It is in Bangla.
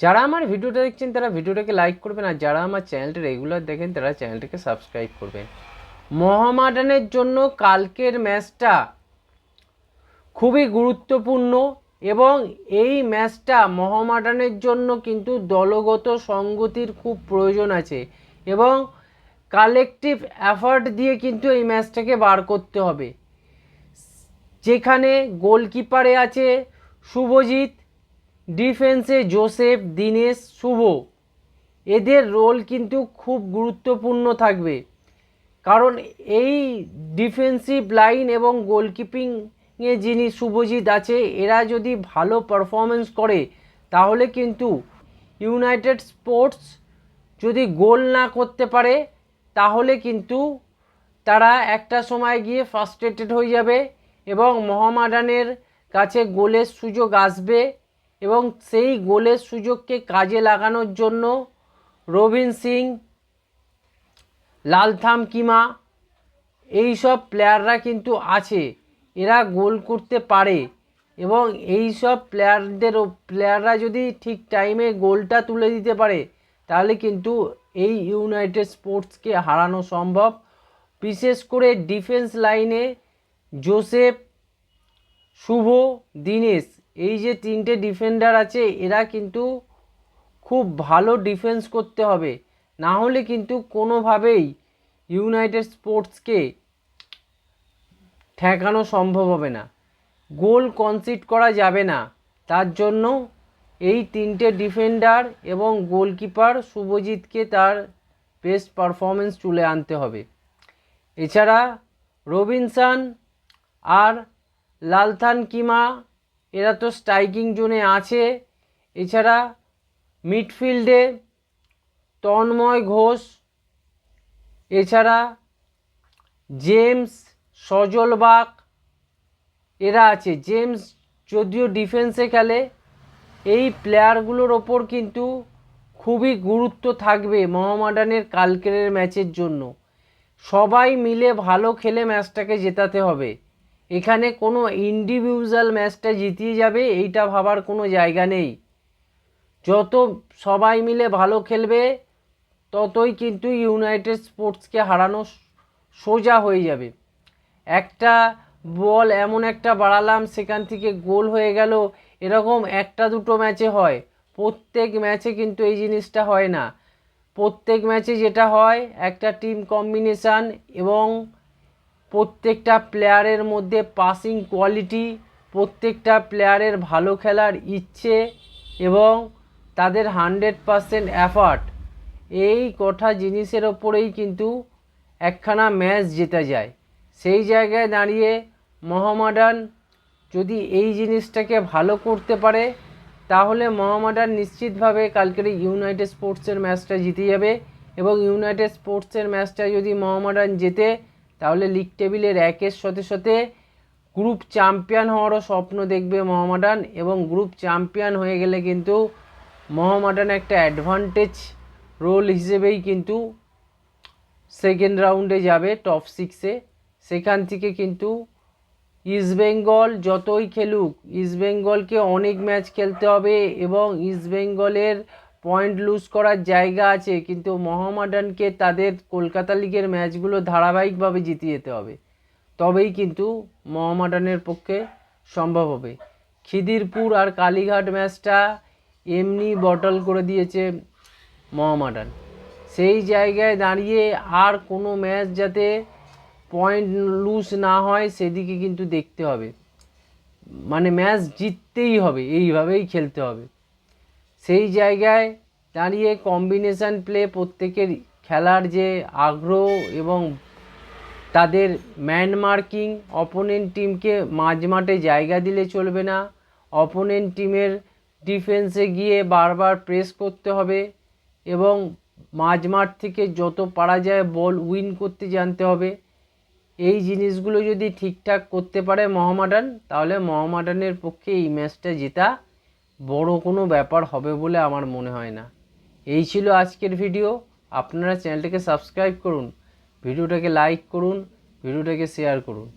যারা আমার ভিডিওটা দেখছেন, তারা ভিডিওটাকে লাইক করবেন আর যারা আমার চ্যানেলটা রেগুলার দেখেন, তারা চ্যানেলটাকে সাবস্ক্রাইব করবেন। মোহামেডানের জন্য কালকের ম্যাচটা খুবই গুরুত্বপূর্ণ এবং এই ম্যাচটা মোহামেডানের জন্য কিন্তু দলগত সঙ্গতির খুব প্রয়োজন আছে এবং কালেকটিভ অ্যাফার্ট দিয়ে কিন্তু এই ম্যাচটাকে বার করতে হবে। যেখানে গোলকিপারে আছে শুভজিৎ ডিফেন্সে জোসেফ দীনেশ শুভ। এদের রোল কিন্তু খুব গুরুত্বপূর্ণ থাকবে। কারণ এই ডিফেন্সিভ লাইন এবং গোলকিপিংয়ে যিনি শুভজিৎ আছে, এরা যদি ভালো পারফরমেন্স করে, তাহলে কিন্তু ইউনাইটেড স্পোর্টস যদি গোল না করতে পারে, তাহলে কিন্তু তারা একটা সময় গিয়ে ফার্স্ট্রেটেড হয়ে যাবে এবং মোহামেডানের কাছে গোলের সুযোগ আসবে। এবং সেই গোলের সুযোগকে কাজে লাগানোর জন্য রবিন সিং, লালথাম কিমা এই সব প্লেয়াররা কিন্তু আছে। এরা গোল করতে পারে এবং এই সব প্লেয়ারদের প্লেয়াররা যদি ঠিক টাইমে গোলটা তুলে দিতে পারে, তাহলে কিন্তু এই ইউনাইটেড স্পোর্টসকে হারানো সম্ভব। বিশেষ করে ডিফেন্স লাইনে জোসেফ, শুভ, দীনেশ এই যে তিনটে ডিফেন্ডার আছে, এরা কিন্তু খুব ভালো ডিফেন্স করতে হবে। না হলে কিন্তু কোনোভাবেই ইউনাইটেড স্পোর্টসকে ঠেকানো সম্ভব হবে না। গোল কনসিড করা যাবে না। তার জন্য এই তিনটে ডিফেন্ডার এবং গোলকিপার শুভজিৎকে তার বেস্ট পারফরমেন্স তুলে আনতে হবে। এছাড়া রবিনসান আর লালথান কিমা এরা তো স্ট্রাইকিং জোনে আছে। এছাড়া মিডফিল্ডে তন্ময় ঘোষ, এছাড়া জেমস সজল বাগ এরা আছে। জেমস যদিও ডিফেন্সে খেলে, এই প্লেয়ারগুলোর ওপর কিন্তু খুবই গুরুত্ব থাকবে মোহামেডানের কালকের ম্যাচের জন্য। সবাই মিলে ভালো খেলে ম্যাচটাকে জেতাতে হবে। এখানে কোনো ইন্ডিভিজুয়াল ম্যাচটা জিতিয়ে যাবে, এইটা ভাবার কোনো জায়গা নেই। যত সবাই মিলে ভালো খেলবে, ততই কিন্তু ইউনাইটেড স্পোর্টসকে হারানো সোজা হয়ে যাবে। একটা বল এমন একটা বাড়ালাম, সেখান থেকে গোল হয়ে গেল, এরকম একটা দুটো ম্যাচে হয়। প্রত্যেক ম্যাচে কিন্তু এই জিনিসটা হয় না। প্রত্যেক ম্যাচে যেটা হয়, একটা টিম কম্বিনেশান এবং প্রত্যেকটা প্লেয়ারের মধ্যে পাসিং কোয়ালিটি প্রত্যেকটা প্লেয়ারের ভালো খেলার ইচ্ছে এবং তাদের হান্ড্রেড পারসেন্ট অ্যাফার্ট এই কটা জিনিসের ওপরেই কিন্তু একখানা ম্যাচ জেতা যায়। সেই জায়গায় দাঁড়িয়ে মোহামেডান যদি এই জিনিসটাকে ভালো করতে পারে, তাহলে মোহামেডান নিশ্চিতভাবে কালকের ইউনাইটেড স্পোর্টসের ম্যাচটা জিতে যাবে এবং ইউনাইটেড স্পোর্টসের ম্যাচটা যদি মোহামেডান জেতে তাহলে লিগ টেবিলের একের সাথে সাথে গ্রুপ চ্যাম্পিয়ন হওয়ারও স্বপ্ন দেখবে মহামাডান এবং গ্রুপ চ্যাম্পিয়ন হয়ে গেলে কিন্তু মহামাডান একটা অ্যাডভান্টেজ রোল হিসেবেই কিন্তু সেকেন্ড রাউন্ডে যাবে টপ সিক্সে সেখান থেকে কিন্তু ইস্টবেঙ্গল যতই খেলুক ইস্টবেঙ্গলকে অনেক ম্যাচ খেলতে হবে এবং ইস্টবেঙ্গলের পয়েন্ট লুজ করার জায়গা আছে, কিন্তু মোহামেডানকে তাদের কলকাতা লিগের ম্যাচগুলো ধারাবাহিকভাবে জিতে যেতে হবে। তবেই কিন্তু মোহামেডানের পক্ষে সম্ভব হবে। খিদিরপুর আর কালীঘাট ম্যাচটা এমনি বটল করে দিয়েছে মোহামেডান। সেই জায়গায় দাঁড়িয়ে আর কোনো ম্যাচ যাতে পয়েন্ট লুজ না হয়, সেদিকে কিন্তু দেখতে হবে। মানে ম্যাচ জিততেই হবে, এইভাবেই খেলতে হবে। সেই জায়গায় দাঁড়িয়ে কম্বিনেশান প্লে প্রত্যেকের খেলার যে আগ্রহ এবং তাদের ম্যান মার্কিং অপোনেন্ট টিমকে মাঝ মাঠে জায়গা দিলে চলবে না। অপোনেন্ট টিমের ডিফেন্সে গিয়ে বারবার প্রেস করতে হবে এবং মাঝ মাঠ থেকে যত পারা যায় বল উইন করতে জানতে হবে। এই জিনিসগুলো যদি ঠিকঠাক করতে পারে মোহামেডান, তাহলে মোহামেডানের পক্ষে এই ম্যাচটা জেতা বড় কোনো ব্যাপার হবে বলে আমার মনে হয় না। এই ছিল আজকের ভিডিও। আপনারা চ্যানেলটাকে সাবস্ক্রাইব করুন, ভিডিওটাকে লাইক করুন, ভিডিওটাকে শেয়ার করুন।